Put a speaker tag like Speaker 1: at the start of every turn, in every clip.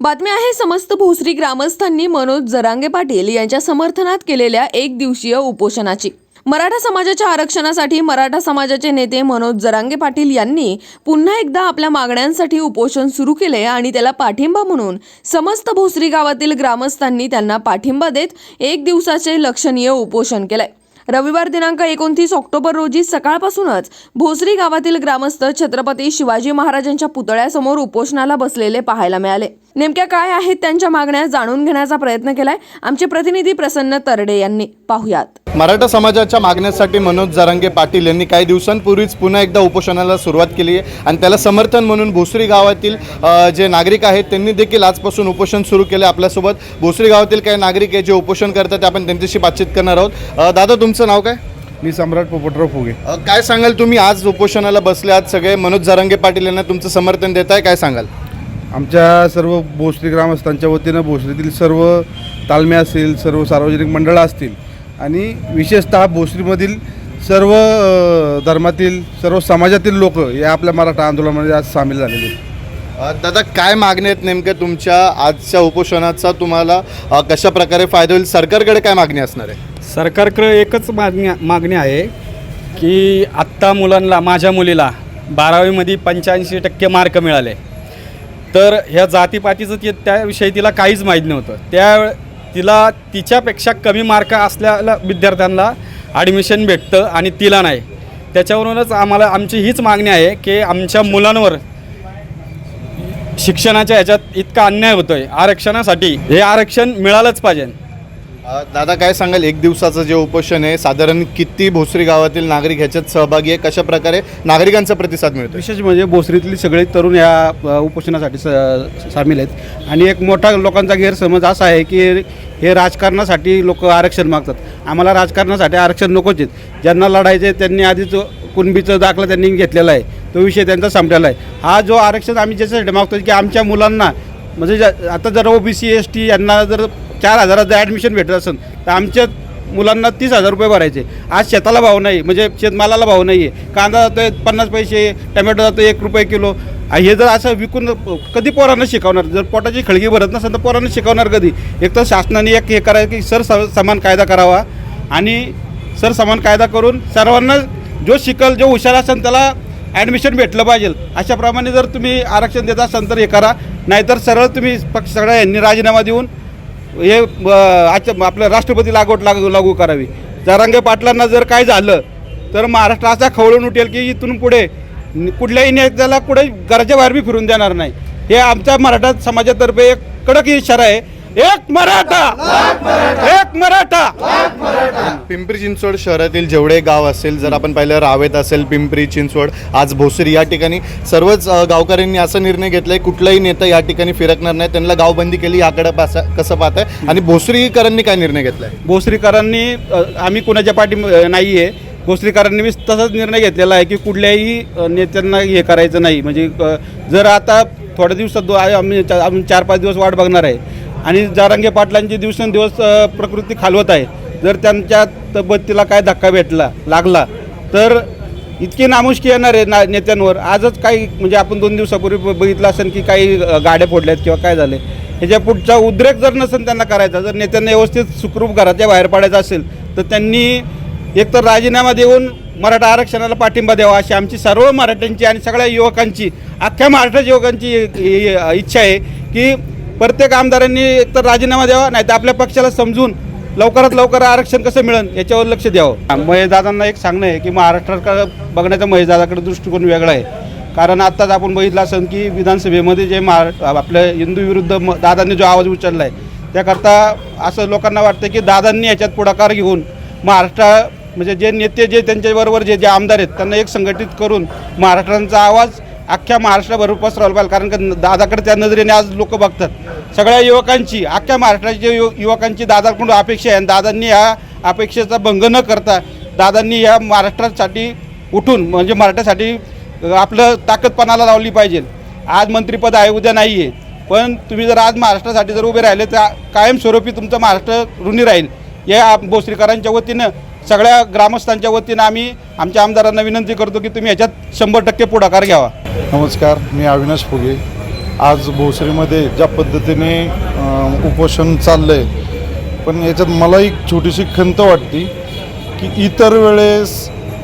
Speaker 1: बातमी आहे समस्त भोसरी ग्रामस्थांनी मनोज जरांगे पाटील यांच्या समर्थनात केलेल्या एक दिवसीय उपोषणाची. मराठा समाजाच्या आरक्षणासाठी मराठा समाजाचे नेते मनोज जरांगे पाटील यांनी पुन्हा एकदा आपल्या मागण्यांसाठी उपोषण सुरू केले आणि त्याला पाठिंबा म्हणून समस्त भोसरी गावातील ग्रामस्थांनी त्यांना पाठिंबा देत एक दिवसाचे लक्षणीय उपोषण केलंय. रविवार दिनांक एकोणतीस ऑक्टोबर रोजी सकाळपासूनच भोसरी गावातील ग्रामस्थ छत्रपती शिवाजी महाराजांच्या पुतळ्यासमोर उपोषणाला बसलेले पाहायला मिळाले. नेमक्या काय आहेत त्यांच्या मागण्या जाणून घेण्याचा प्रयत्न केलाय. आमचे प्रतिनिधी प्रसन्न तरडे यांनी. पाहुयात.
Speaker 2: मराठा समाजाच्या मागण्यासाठी मनोज जरंगे पाटील यांनी काही दिवसांपूर्वीच पुन्हा एकदा उपोषणाला सुरुवात केली आहे आणि त्याला समर्थन म्हणून भोसरी गावातील जे नागरिक आहेत त्यांनी देखील आजपासून उपोषण सुरू केले आपल्यासोबत. भोसरी गावातील काही नागरिक आहे जे उपोषण करतात ते आपण त्यांच्याशी बातचीत करणार आहोत. दादा तुमचं नाव काय?
Speaker 3: मी सम्राट पोपटराव फुगे.
Speaker 2: अ, काय सांगाल तुम्ही? आज उपोषणाला बसले आज सगळे. मनोज जरांगे पाटील यांना तुमचं समर्थन देत आहे काय सांगाल?
Speaker 3: आमच्या सर्व भोसरी ग्रामस्थांच्या वतीनं भोसरीतील सर्व तालमे असतील सर्व सार्वजनिक मंडळं असतील आणि विशेषतः भोसरीमधील सर्व अ, धर्मातील सर्व समाजातील लोक या आपल्या मराठा आंदोलनामध्ये आज सामील झालेले आहेत.
Speaker 2: अ, दादा काय मागण्या आहेत नेमक्या तुमच्या? आजच्या उपोषणाचा तुम्हाला अ, कशा प्रकारे फायदा होईल? सरकारकडे काय मागणी असणार आहे?
Speaker 4: सरकारकडं एकच मागणी मागणी आहे की आत्ता मुलांना माझ्या मुलीला बारावीमध्ये पंच्याऐंशी टक्के मार्क मिळाले. तर ह्या जातीपातीचं ती त्याविषयी तिला काहीच माहीत नव्हतं. त्या तिला तिच्यापेक्षा कमी मार्क असलेल्या विद्यार्थ्यांना ॲडमिशन भेटतं आणि तिला नाही. त्याच्यावरूनच आम्हाला आमची हीच मागणी आहे की आमच्या मुलांवर शिक्षणाच्या ह्याच्यात इतका अन्याय होतो आहे आरक्षणासाठी हे आरक्षण मिळालंच पाहिजे.
Speaker 2: दादा काय सांगाल? एक दिवसाचं जे उपोषण आहे साधारण किती भोसरी गावातील नागरिक ह्याच्यात सहभागी आहे? कशा प्रकारे नागरिकांचा प्रतिसाद मिळतो
Speaker 5: विशेष म्हणजे भोसरीतली सगळे तरुण या उपोषणासाठी स सामील आहेत. आणि एक मोठा लोकांचा गैरसमज असा आहे की हे राजकारणासाठी लोक आरक्षण मागतात. आम्हाला राजकारणासाठी आरक्षण नकोच आहेत. ज्यांना लढायचे त्यांनी आधीच कुणबीचं दाखला त्यांनी घेतलेला आहे. तो विषय त्यांचा संपलेला आहे. हा जो आरक्षण आम्ही ज्याच्यासाठी मागतो की आमच्या मुलांना म्हणजे आता जर O B C S T यांना जर चार हजाराचं ॲडमिशन भेटत असेल तर आमच्या मुलांना तीस हजार रुपये भरायचे. आज शेताला भाव नाही म्हणजे शेतमालाला भाव नाही आहे कांदा जातो आहे पन्नास पैसे टमॅटो जातो एक रुपये किलो. हे जर असं विकून कधी पोरांना शिकवणार? जर पोटाची खळगी भरत नसेल तर पोरांना शिकवणार कधी? एक तर शासनाने एक हे करायचं की सर स- समान कायदा करावा आणि सर समान कायदा करून सर्वांना जो शिकल जो हुशार असेल त्याला ॲडमिशन भेटलं पाहिजे. अशाप्रमाणे जर तुम्ही आरक्षण देत असाल तर हे करा. नाहीतर सरळ तुम्ही पक्ष सगळ्या यांनी राजीनामा देऊन हे आजच्या आपलं राष्ट्रपती लागवड लागू लागू करावी. जरांगे पाटलांना जर काय झालं तर महाराष्ट्र असा खवळून उठेल की इथून पुढे कुठल्याही नेत्याला कुठे घराच्या बी फिरून देणार नाही. हे आमच्या मराठा समाजातर्फे एक कडक इशारा आहे. एक मराठा! एक मराठा!
Speaker 2: पिंपरी चिंचवड शहरातील जेवढे गाव असेल जर आपण पाहिलं रावेत असेल पिंपरी चिंचवड आज भोसरी या ठिकाणी सर्वच गावकऱ्यांनी असा निर्णय घेतलाय कुठलाही नेता या ठिकाणी फिरकणार नाही. त्यांना गावबंदी केली याकडे पासा कसं पाहताय? आणि भोसरीकरांनी काय निर्णय घेतलाय?
Speaker 5: भोसरीकरांनी आम्ही कुणाच्या पाठी नाही आहे भोसरीकरांनी मी तसाच निर्णय घेतलेला आहे की कुठल्याही नेत्यांना हे करायचं नाही. म्हणजे जर आता थोड्या दिवसात आम्ही आम्ही चार पाच दिवस वाट बघणार आहे. आणि जारांगे पाटलांची दिवसेंदिवस प्रकृती खालवत आहे. जर त्यांच्या तब्येतीला काय धक्का भेटला लागला तर इतकी नामुष्की येणार आहे ना नेत्यांवर. आजच काही म्हणजे आपण दोन दिवसापूर्वी बघितलं असेल की काही गाड्या फोडल्यात किंवा काय झाले ह्याच्या पुढचा उद्रेक जर नसेल त्यांना करायचा जर नेत्यांना व्यवस्थित सुखरूप घराच्या बाहेर पडायचं असेल तर त्यांनी एकतर राजीनामा देऊन मराठा आरक्षणाला पाठिंबा द्यावा अशी आमची सर्व मराठ्यांची आणि सगळ्या युवकांची अख्ख्या महाराष्ट्राच्या युवकांची इच्छा आहे की प्रत्येक आमदारांनी एकतर राजीनामा द्यावा नाही तर आपल्या पक्षाला समजून लवकरात लवकर आरक्षण कसं मिळेल याच्यावर लक्ष द्यावं. महेशदादांना एक सांगणं आहे की महाराष्ट्राकडे बघण्याचा महेशदादाकडे दृष्टिकोन वेगळा आहे. कारण आत्ताच आपण बघितलं असेल की विधानसभेमध्ये जे महा आपल्या हिंदू विरुद्ध म दादांनी जो आवाज उचलला आहे त्याकरता असं लोकांना वाटतं की दादांनी याच्यात पुढाकार घेऊन महाराष्ट्र म्हणजे जे नेते जे त्यांच्याबरोबर जे जे आमदार आहेत त्यांना एक संघटित करून महाराष्ट्रांचा आवाज अख्ख्या महाराष्ट्राभर पसरवला पाहिजे. कारण का दादाकडे त्या नजरेने आज लोक बघतात. सगळ्या युवकांची अख्ख्या महाराष्ट्राच्या यु युवकांची दादाकडून अपेक्षा आहे. आणि दादांनी ह्या अपेक्षेचा भंग न करता दादांनी ह्या महाराष्ट्रासाठी उठून म्हणजे मराठ्यासाठी आपलं ताकदपणाला लावली पाहिजे. आज मंत्रिपद आहे उद्या नाही आहे पण तुम्ही जर आज महाराष्ट्रासाठी जर उभे राहिले तर कायमस्वरूपी तुमचं महाराष्ट्र ऋणी राहील. या भोसरीकरांच्या वतीनं सगळ्या ग्रामस्थांच्या वतीनं आम्ही आमच्या आमदारांना विनंती करतो की तुम्ही याच्यात शंभर टक्के पुढाकार घ्यावा.
Speaker 6: नमस्कार मी अविनाश फुगे. आज भोसरीमध्ये ज्या पद्धतीने उपोषण चाललं आहे पण याच्यात मला एक छोटीशी खंत वाटते की इतर वेळेस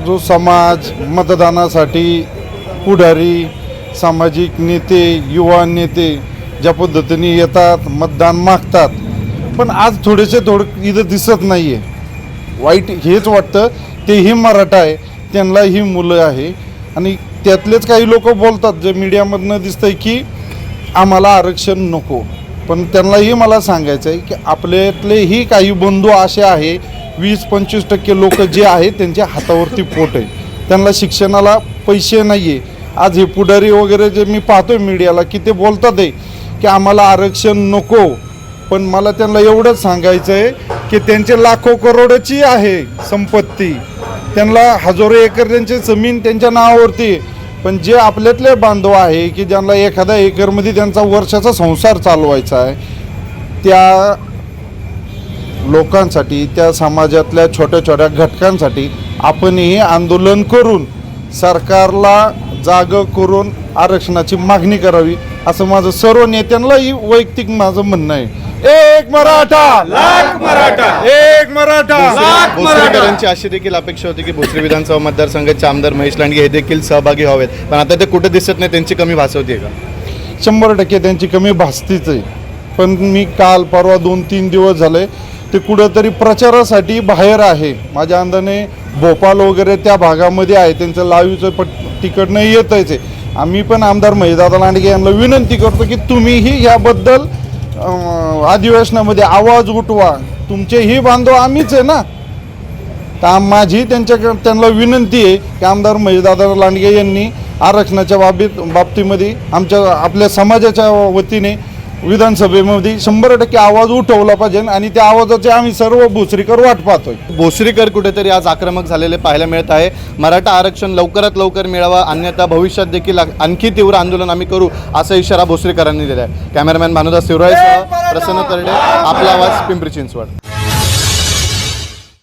Speaker 6: जो समाज मतदानासाठी पुढारी सामाजिक नेते युवा नेते ज्या पद्धतीने येतात मतदान मागतात पण आज थोडेसे थोडं इथं दिसत नाही आहे वाईट हेच वाटतं तेही मराठा आहे त्यांना ही मुलं आहे. आणि त्यातलेच काही लोक बोलतात जे मीडियामधनं दिसतंय की आम्हाला आरक्षण नको. पण त्यांनाही मला सांगायचं आहे की आपल्यातलेही काही बंधू असे आहे वीस पंचवीस टक्के लोक जे आहेत त्यांच्या हातावरती पोट आहे. त्यांना शिक्षणाला पैसे नाही आहे आज हे पुढारी वगैरे जे मी पाहतोय मीडियाला की ते बोलतात आहे की आम्हाला आरक्षण नको. पण मला त्यांना एवढंच सांगायचं आहे की त्यांचे लाखो करोडची आहे संपत्ती. त्यांना हजारो एकर त्यांची जमीन त्यांच्या नावावरती आहे. पण जे आपल्यातले बांधव आहे की ज्यांना एखाद्या एकरमध्ये त्यांचा वर्षाचा संसार चालवायचा आहे त्या लोकांसाठी त्या समाजातल्या छोट्या छोट्या घटकांसाठी आपण हे आंदोलन करून सरकारला जाग करून आरक्षणाची मागणी करावी असं माझं सर्व नेत्यांनाही वैयक्तिक माझं म्हणणं आहे. एक मराठा. लाख मराठा. एक मराठा.
Speaker 2: भोसरीकरांची अशी देखील अपेक्षा होती की भोसरी विधानसभा मतदारसंघाचे आमदार महेश लांडगे हे देखील सहभागी व्हावेत. पण आता ते कुठे दिसत नाही त्यांची कमी भासवते का?
Speaker 6: शंभर टक्के त्यांची कमी भासतीच आहे. पण मी काल परवा दोन तीन दिवस झाले ते कुठंतरी प्रचारासाठी बाहेर आहे. माझ्या अंदाने भोपाळ वगैरे त्या भागामध्ये आहे. त्यांचं लाईव्हचं पट तिकडनं येतच आहे. आम्ही पण आमदार महिदादा लांडगे यांना विनंती करतो की तुम्हीही याबद्दल अधिवेशनामध्ये आवाज उठवा. तुमचेही बांधव आम्हीच आहे ना? तर माझी त्यांच्याकडे त्यांना विनंती आहे की आमदार महेशदादा लांडगे यांनी आरक्षणाच्या बाबीत बाबतीमध्ये आमच्या आपल्या समाजाच्या वतीने विधानसभेमध्ये शंभर टक्के आवाज उठवला पाहिजे आणि त्या आवाजाचे आम्ही सर्व भोसरीकर वाट पाहतोय.
Speaker 2: भोसरीकर कुठेतरी आज आक्रमक झालेले पाहायला मिळत आहे. मराठा आरक्षण लवकरात लवकर मिळावा अन्यथा भविष्यात देखील आणखी तीव्र आंदोलन आम्ही करू असा इशारा भोसरीकरांनी दिला आहे कॅमेरामॅन भानुदास शिवरायसह प्रसन्न तरडे आपला आवाज पिंपरी चिंचवड.